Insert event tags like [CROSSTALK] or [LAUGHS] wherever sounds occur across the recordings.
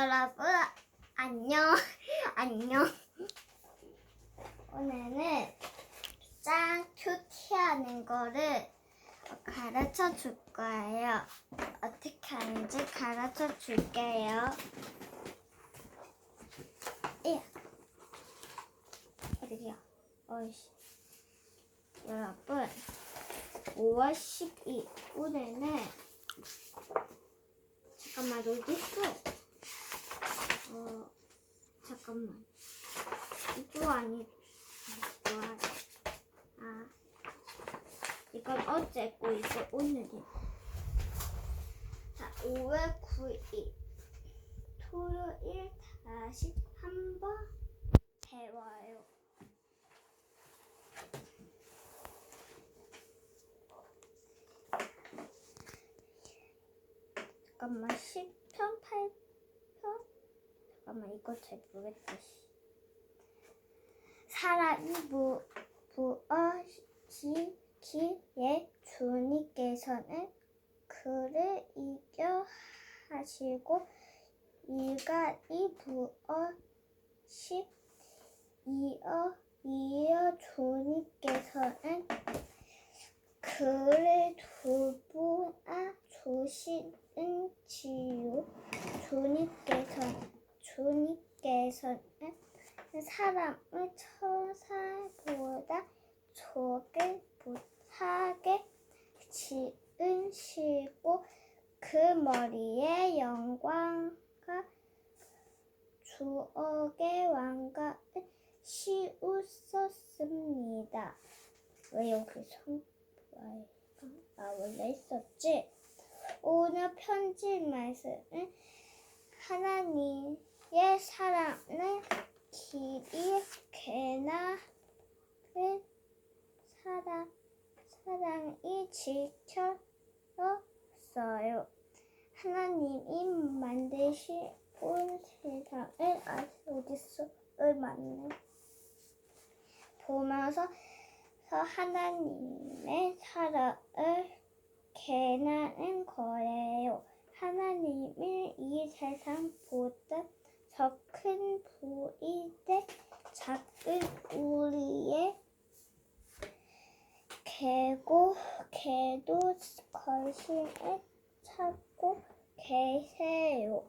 여러분 안녕. [LAUGHS] 안녕. 오늘은 짱 큐티하는 거를 가르쳐 줄 거예요. 어떻게 하는지 가르쳐 줄게요. 예. 어디요 어이씨. 여러분 5월 12일 오늘은 잠깐만 어디 있어? 어 잠깐만. 이거 아니 이거 아 이건 어제 고 이거 오늘이 자 5월 9일. 토요일 다시 한번 배워요. 잠깐만. 10편 8편 잠깐만 이거 잘 모르겠다 씨. 사람이 무, 부어시기에 주님께서는 그를 이겨 하시고 이가 이 부어시 이어 이어 주님께서는 그를 돌보아 주시는 지요 주님께서 주님께서는 사람을 천사보다 적게 못하게 지으시고 그 머리에 영광과 주억의 왕관을 씌우셨습니다. 왜 여기 성, 아, 원래 있었지? 오늘 편지 말씀은 하나님 의 사랑을 길이 개나를 사랑, 사랑이 지켰어요. 하나님이 만드신 온 세상을 어딨어을 맞네. 보면서 하나님의 사랑을 개나는 거예요. 하나님은 이 세상보다 더큰 부이되 작은 우리의 개고 개도 관심을 찾고 계세요.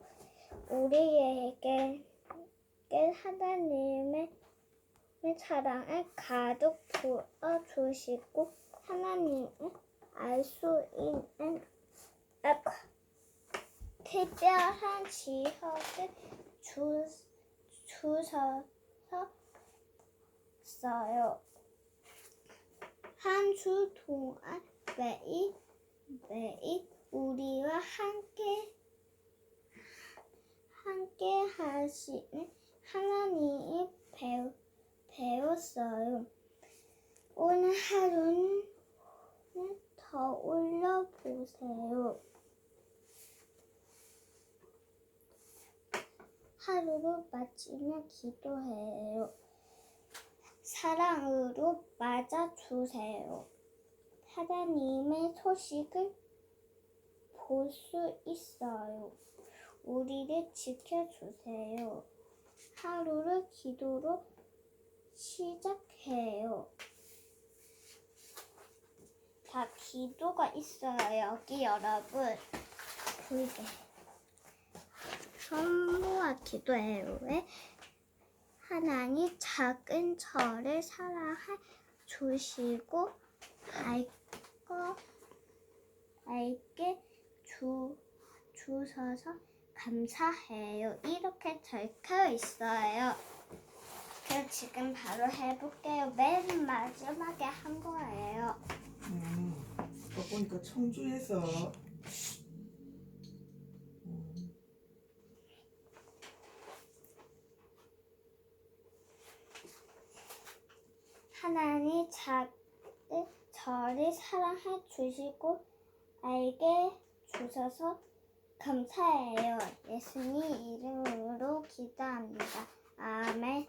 우리에게 하나님의 사랑을 가득 부어 주시고 하나님을 알 수 있는 특별한 지역을 주, 써요. 한 주 동안 매일 매일 우리와 함께 함께 하시는 하나님이 배우, 배웠어요. 오늘 하루는 더 올려보세요. 하루를 마치며 기도해요. 사랑으로 맞아주세요. 하나님의 소식을 볼 수 있어요. 우리를 지켜주세요. 하루를 기도로 시작해요. 다 기도가 있어요. 여기 여러분. 그게. 성부와 기도해요. 왜? 하나님 작은 저를 사랑해 주시고 알거 알게 주 주셔서 감사해요. 이렇게 적혀 있어요. 그럼 지금 바로 해볼게요. 맨 마지막에 한 거예요. 음, 보니까 청주에서 하나님 작은 저를 사랑해 주시고 알게 주셔서 감사해요. 예수님 이름으로 기도합니다. 아멘.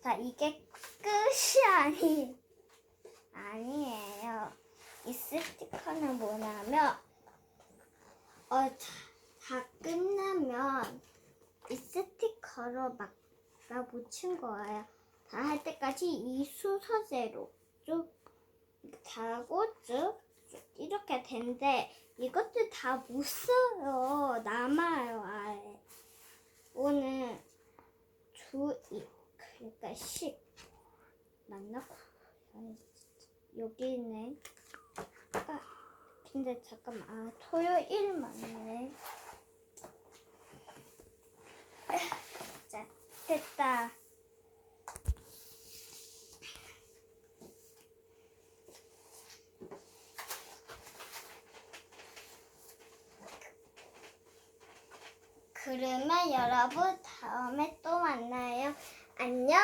자, 이게 끝이 아니, 아니에요. 이 스티커는 뭐냐면, 어, 다, 다 끝나면 바로 막가 붙인 거예요. 다 할 때까지 이 순서대로 쭉 하고 쭉, 쭉 이렇게 되는데 이것들 다 못 써요. 남아요 아예. 오늘 주이 그러니까 십 맞나? 여기 있네. 아, 근데 잠깐만 아 토요일 맞네. 자 됐다. 그러면 여러분 다음에 또 만나요. 안녕.